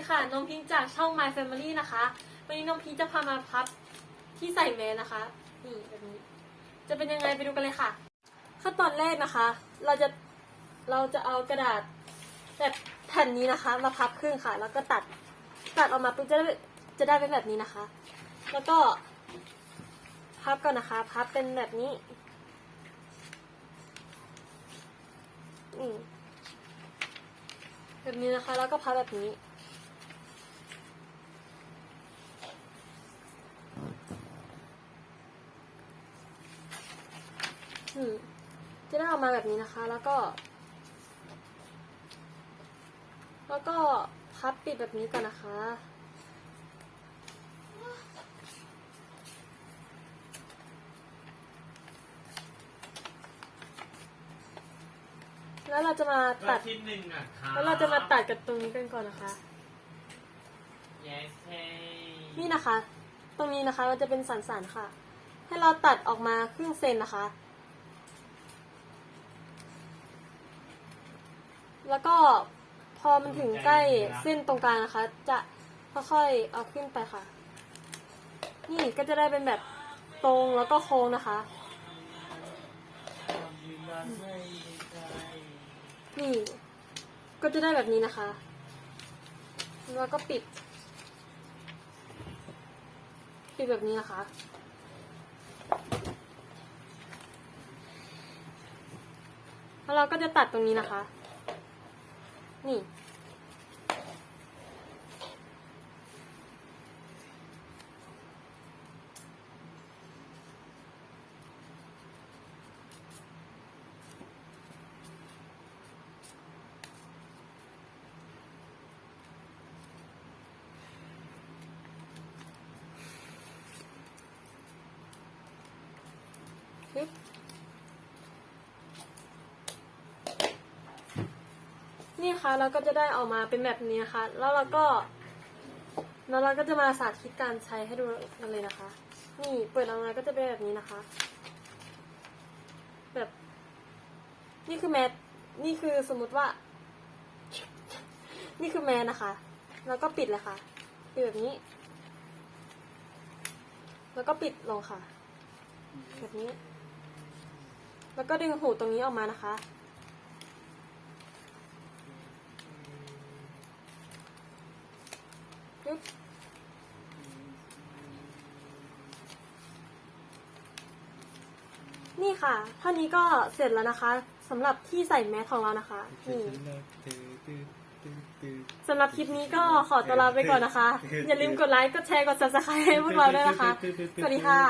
ดีค่ะน้องพิงจากช่อง My Family นะคะ วันนี้น้องพิงจะพามาพับที่ใส่แมสนะคะ นี่แบบนี้ จะเป็นยังไงไปดูกันเลยค่ะ ขั้นตอนแรกนะคะ เราจะเราจะเอากระดาษแบบแผ่นนี้นะคะ มาพับครึ่งค่ะ แล้วก็ตัดตัดออกมาปุ๊บจะได้จะได้เป็นแบบนี้นะคะ แล้วก็ พับก่อนนะคะ พับเป็นแบบนี้อืมแบบนี้นะคะ แล้วก็พับแบบนี้ อืมจะได้ออกมาแบบนี้นะคะ แล้วก็ แล้วก็พับปิดแบบนี้ก่อนนะคะ แล้วเราจะมาตัตัดดที่หนึ่งอะครับแล้วเราจะมาตัดกับตรงนี้กันก่อนนะคะ yes hey นี่นะคะ ตรงนี้นะคะมันจะเป็นสันๆค่ะ ให้เราตัดออกมาครึ่งเซนนะคะ แล้วก็พอมันถึงใกล้เส้นตรงกลางนะคะ จะค่อยๆเอาขึ้นไปค่ะ นี่ก็จะได้เป็นแบบตรงแล้วก็โค้งนะคะ นี่ ก็จะได้แบบนี้นะคะ แล้วก็ปิด ปิดแบบนี้นะคะแล้วเราก็จะตัดตรงนี้นะคะ นี่ปึ๊ นี่ค่ะเราก็จะได้ออกมาเป็นแบบนี้นะคะ แล้วเราก็แล้วเราก็จะมาสาธิตการใช้ให้ดูกันเลยนะคะ นี่เปิดออกมาก็จะเป็นแบบนี้นะคะ แบบ นี่คือแมสนี่คือสมมุติว่า นี่คือแมสนะคะ แล้วก็ปิดเลยค่ะปิดแบบนี้ แล้วก็ปิดลงค่ะ แบบนี้ แล้วก็ดึงหูตรงนี้ออกมานะคะ ปึ๊บ นี่ค่ะ เท่านี้ก็เสร็จแล้วนะคะสำหรับที่ใส่แมสของเรานะคะนี่สำหรับคลิปนี้ก็ขอตัวลาไปก่อนนะคะ อย่าลืมกดไลค์ กดแชร์ กด subscribe ให้พวกเราด้วยนะคะ สวัสดีค่ะ